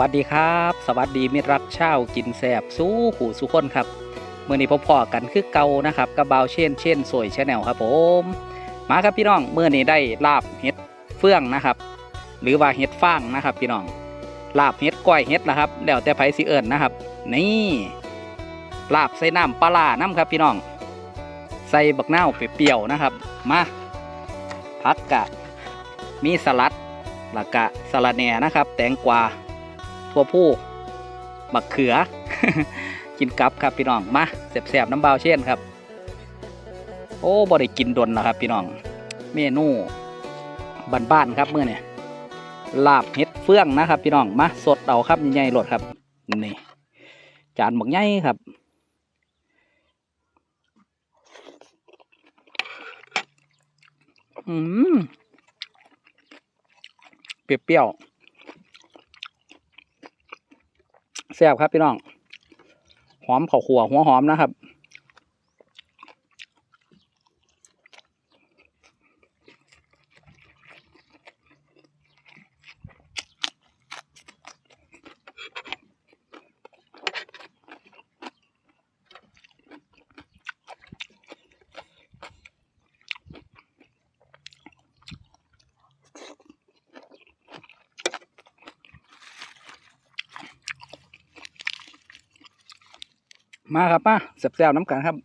สวัสดีครับ สวัสดีมิตรรักเช่าวกินแสบสู้ขู่สุคนครับเมื่อนี้พบพอกันคือเก่านะครับกระเบาเช่นเช่นสวยชาแนลครับผม มาครับพี่น้องเมื่อนี้ได้ลาบเห็ดเฟื่องนะครับ หรือว่าเห็ดฟางนะครับ พี่น้องลาบเห็ดก้อยเห็ดนะครับแล้วแต่ไผสิเอิญนะครับ นี่ลาบใส่น้ำปลาน้ำครับพี่น้อง ใส่บักนาวเปรี้ยวนะครับ มาพักกะมีสลัดแล้วก็สลัดแหน่นะครับ แตงกวา ทั่วผู้บักเขือ กินกับครับพี่น้องมาแสบๆน้ำเบาเช่นครับ โอ้บ่ได้กินดนแล้วครับ พี่น้อง เมนูบ้านๆครับเมื่อเนี่ยลาบเห็ดเฟื่องนะครับ พี่น้องมาสดเอาครับใหญ่ๆหลดครับนี่จานบักใหญ่ครับอืมเปรี้ยวๆ แซ่บครับพี่น้อง หอมข้าวขัวหัวหอมนะครับ มาครับป้าแซ่บๆน้ำกันครับ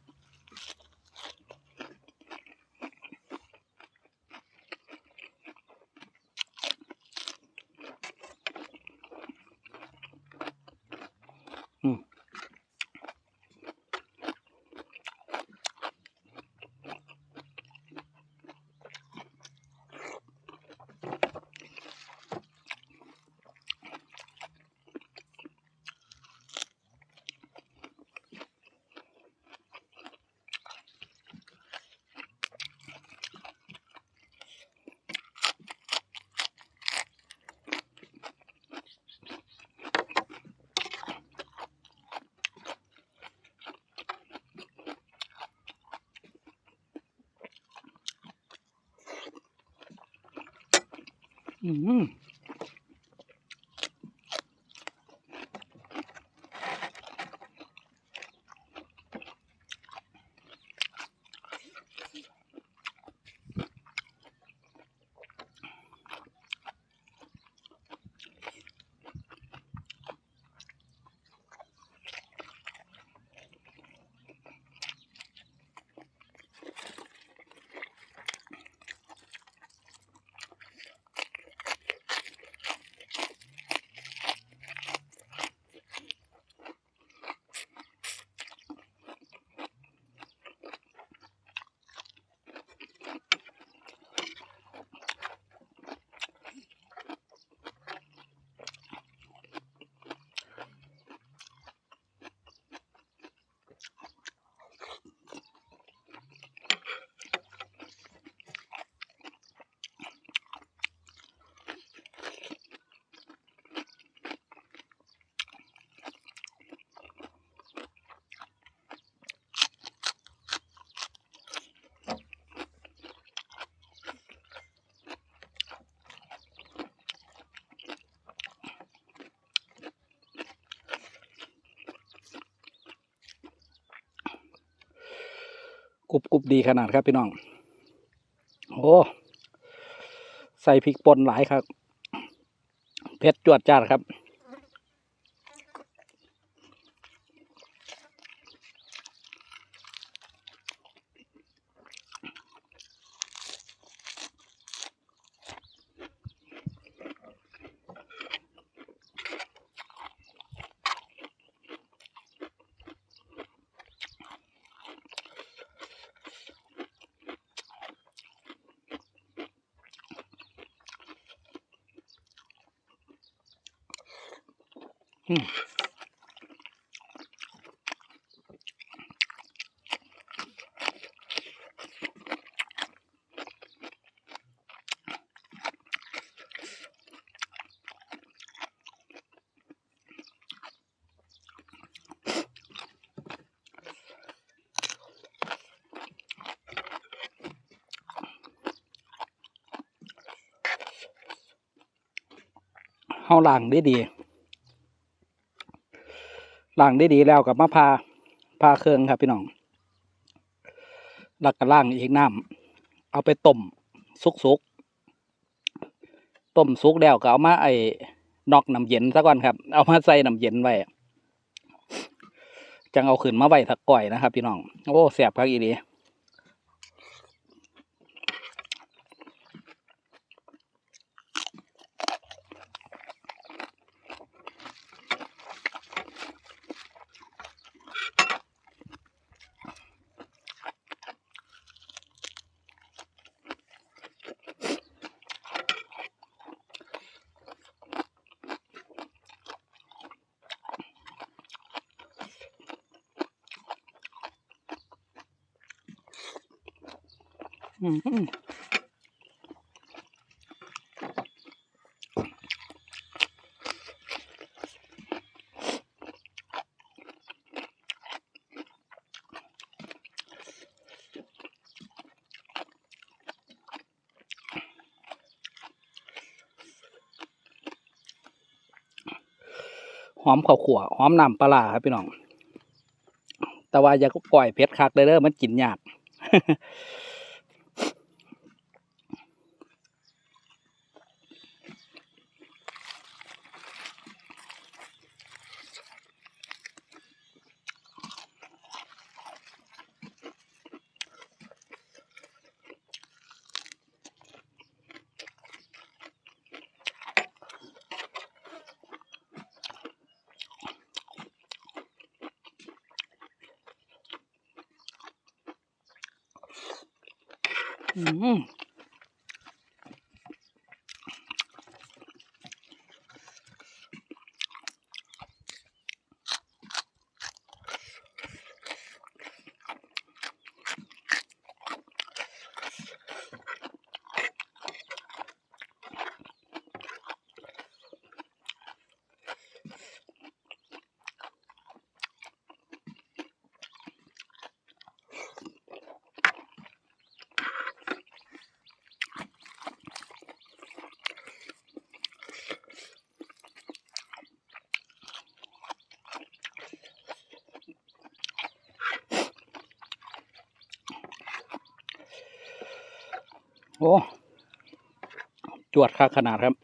อืม กรุบกรุบดีขนาดครับพี่น้อง โอ้ ใส่พริกป่นหลายครับ เผ็ดจวดจ้าครับ อืมเฮา ล่างได้ดีแล้วกับมะพร้าพาเครื่องครับพี่น้องแล้วก็ล่างอีกน้ำเอาไปต้มสุกๆต้มสุกแล้วก็เอามาไอ้นอกน้ำเย็นซะก่อนครับ เอามาใส่น้ำเย็นไว้จังเอาขึ้นมาไว้ถักก่อยนะครับ พี่น้อง โอ้แสบครับอีดี หอมข้าวขั่วหอมน้ำปลาครับพี่น้อง แต่ว่าอย่าก็ก่อยเผ็ดคักเลยเด้อมันกินยาก อื โอ้ จวดค่าขนาดครับ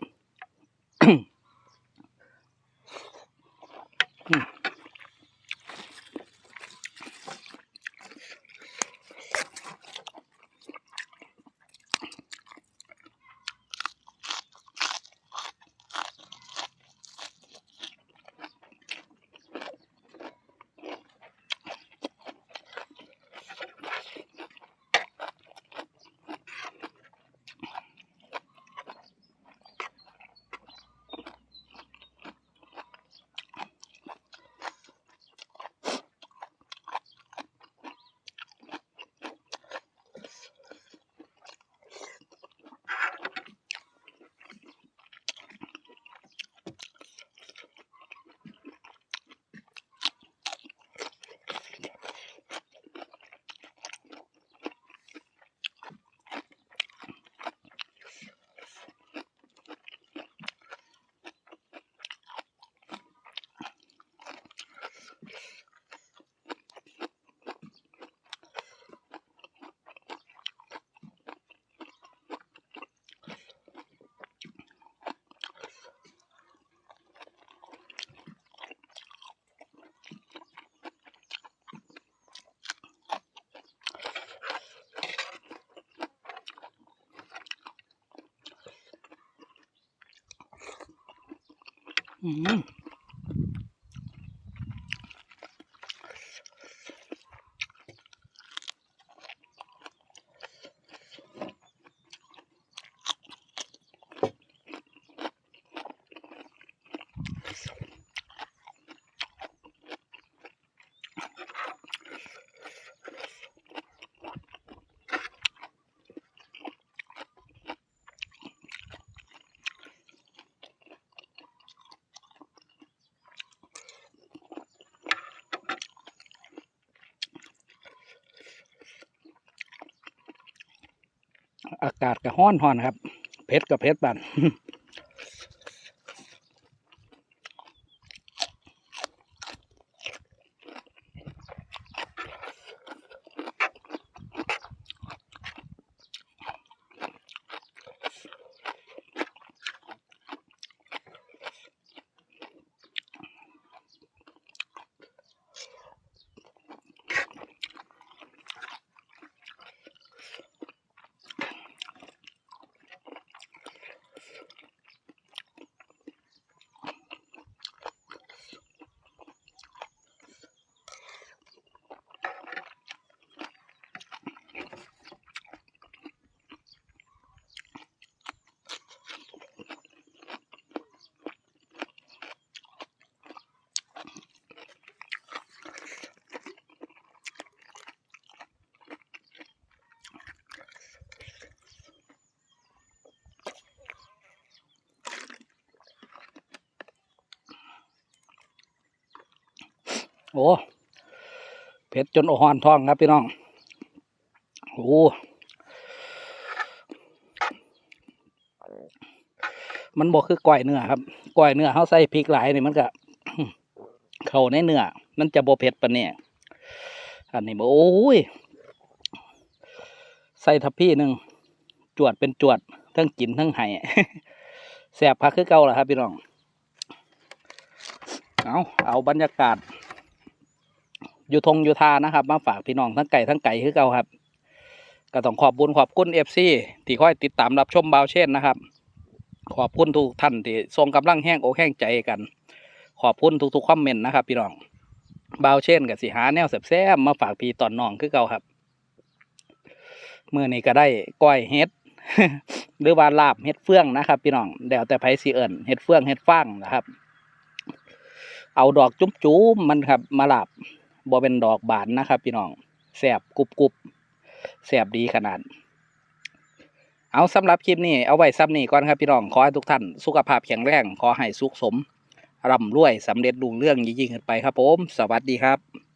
อื อากาศก็ห้อนหอนครับเพชรกับเพชรบัน โอ้เผ็ดจนโอหอนท้องครับพี่น้อง โอ้มันบอกคือก้อยเนื้อครับก้อยเนื้อเขาใส่พริกหลายนี่มันก็เข้าในเนื้อมันจะบ่เผ็ดปานเนี่ยอันนี้บ่โอ้ยใส่ทับพี่หนึ่งจวดเป็นจวด ทั้งกินทั้งไห้แสบพักคือเก่าล่ะครับพี่น้องเอาเอาบรรยากาศ อยู่ทงอยู่ทานะครับ มาฝากพี่น้องทั้งไก่ทั้งไก่คือเก่าครับก็ต้องขอบคุญขอบคุณเอฟซีที่คอยติดตามรับชมบาวเช่นนะครับ ขอบคุณทุกท่านที่ทรงกำลังแห้งอกแห้งใจกัน ขอบคุณทุกๆคอมเมนต์นะครับ พี่น้องบาวเช่นกับสิหาแนวแซ่บๆมาฝากพี่ตอนน้องคือเก่าครับเมื่อนี้ก็ได้ก้อยเฮ็ดหรือว่าลาบเฮ็ดเฟื่องนะครับ พี่น้องเดี๋ยวแต่ไผสิเอิญเฮ็ดเฟื่องเฮ็ดฟางนะครับ เอาดอกจุ้มจุ้มๆมันครับ มาลาบ บ่เป็นดอกบานนะครับ พี่น้องแสบกรุบกรุบแสบดีขนาด เอาสำหรับคลิปนี้เอาไว้ซ้ำนี้ก่อนครับพี่น้องขอให้ทุกท่านสุขภาพแข็งแรงขอให้สุขสมร่ำรวยสำเร็จรุ่งเรื่องยิ่งขึ้นไปครับผม สวัสดีครับ